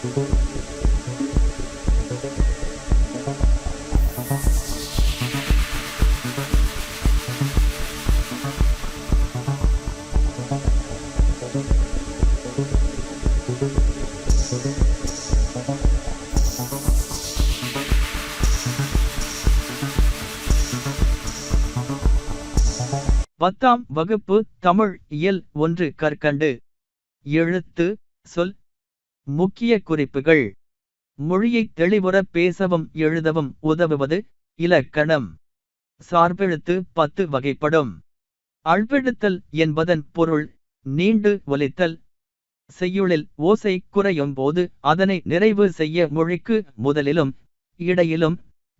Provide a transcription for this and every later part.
பத்தாம் வகுப்பு தமிழ் இயல் ஒன்று கற்கண்டு. எழுத்து சொல் முக்கிய குறிப்புகள். மொழியை தெளிவுற பேசவும் எழுதவும் உதவுவது இலக்கணம். சார்பெழுத்து பத்து வகைப்படும். அழ்வெழுத்தல் என்பதன் பொருள் நீண்டு ஒலித்தல். செய்யுளில் ஓசை குறையும் போது அதனை நிறைவு செய்ய மொழிக்கு முதலிலும் இடையிலும்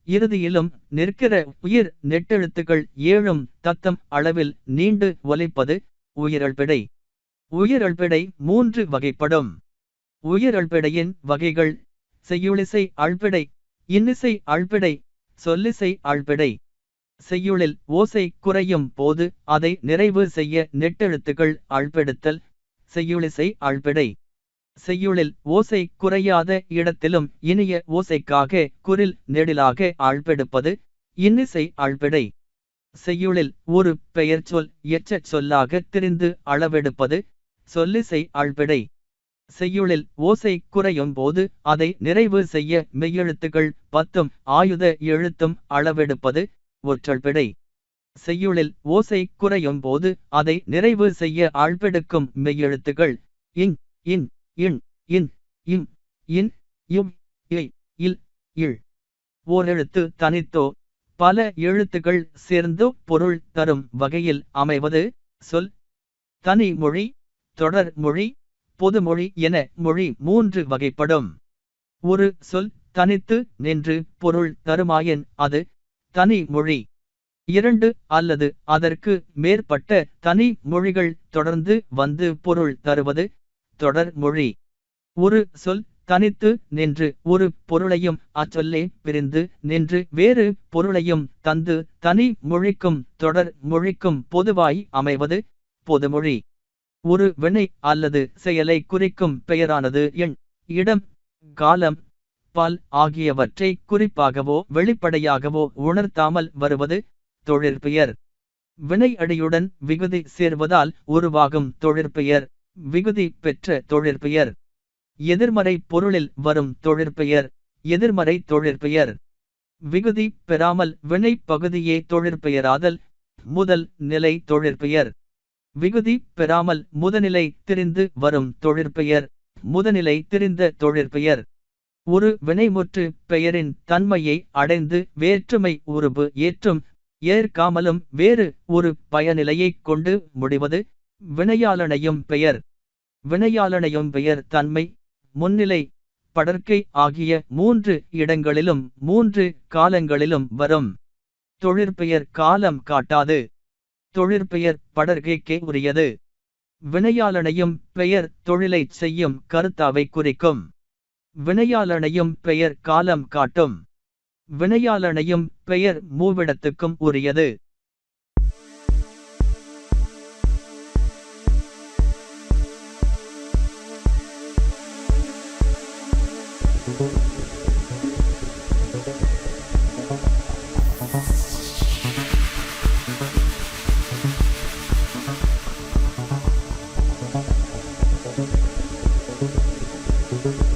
இறுதியிலும் நிற்கிற உயிர் நெட்டெழுத்துகள் ஏழும் தத்தம் அளவில் நீண்டு ஒலிப்பது உயிரழ்பிடை உயிரழ்பிடை மூன்று வகைப்படும். உயிரல்பிடையின் வகைகள். செய்யுளிசை அழ்பிடை இன்னிசை அழ்பிடை சொல்லிசை அழ்பிடை. செய்யுளில் ஓசை குறையும் போது அதை நிறைவு செய்ய நெட்டெழுத்துகள் அழ்பெடுத்தல். செய்யுளிசை அழ்பிடை. செய்யுளில் ஓசை குறையாத இடத்திலும் இனிய ஓசைக்காக குரில் நெடிலாக ஆழ்பெடுப்பது இன்னிசை ஆழ்பிடை செய்யுளில் ஒரு பெயர் சொல் எச்சச் சொல்லாக திரிந்து அளவெடுப்பது சொல்லிசை ஆழ்பிடை செய்யுளில் ஓசை குறையும் போது அதை நிறைவு செய்ய மெய்யெழுத்துகள் பத்தும் ஆயுத எழுத்தும் அளவெடுப்பது ஒற்றல்பிடை செய்யுளில் ஓசை குறையும் போது அதை நிறைவு செய்ய ஆழ்பெடுக்கும் மெய்யெழுத்துகள் இங் இன் இன் இன் இம் இன் இம் இல் இல் ஓரெழுத்து தனித்தோ பல எழுத்துகள் சேர்ந்து பொருள் தரும் வகையில் அமைவது சொல். தனி மொழி தொடர் மொழி பொதுமொழி என மொழி மூன்று வகைப்படும். ஒரு சொல் தனித்து நின்று பொருள் தருமாயின் அது தனி மொழி. இரண்டு அல்லது அதற்கு மேற்பட்ட தனி மொழிகள் தொடர்ந்து வந்து பொருள் தருவது தொடர் மொழி. ஒரு சொல் தனித்து நின்று ஒரு பொருளையும் அச்சொல்லே பிரிந்து நின்று வேறு பொருளையும் தந்து தனி மொழிக்கும் தொடர் மொழிக்கும் பொதுவாய் அமைவது பொதுமொழி. ஒரு வினை அல்லது செயலை குறிக்கும் பெயரானது எண் இடம் காலம் பால் ஆகியவற்றை குறிப்பாகவோ வெளிப்படையாகவோ உணர்த்தாமல் வருவது தொழிற்பெயர். வினை அடியுடன் விகுதி சேர்வதால் உருவாகும் தொழிற்பெயர் விகுதி பெற்ற தொழிற்பெயர். எதிர்மறை பொருளில் வரும் தொழிற்பெயர் எதிர்மறை தொழிற்பெயர். விகுதி பெறாமல் வினை பகுதியே தொழிற்பெயராதல் முதல் நிலை தொழிற்பெயர். விகுதி பெறாமல் முதநிலை திரிந்து வரும் தொழிற்பெயர் முதநிலை திரிந்த தொழிற்பெயர். ஒரு வினைமுற்று பெயரின் தன்மையை அடைந்து வேற்றுமை உருபு ஏற்றும் ஏற்காமலும் வேறு ஒரு பயனிலையைக் கொண்டு முடிவது வினையாளனையும் பெயர். வினையாளனையும் பெயர் தன்மை முன்னிலை படற்கை ஆகிய மூன்று இடங்களிலும் மூன்று காலங்களிலும் வரும். தொழிற்பெயர் காலம் காட்டாது. தொழிற்பெயர் படர்கைக்கே உரியது. வினையாளனையும் பெயர் தொழிலைச் செய்யும் கருத்தாவை குறிக்கும். வினையாளனையும் பெயர் காலம் காட்டும். வினையாளனையும் பெயர் மூவிடத்துக்கும் உரியது. Thank you.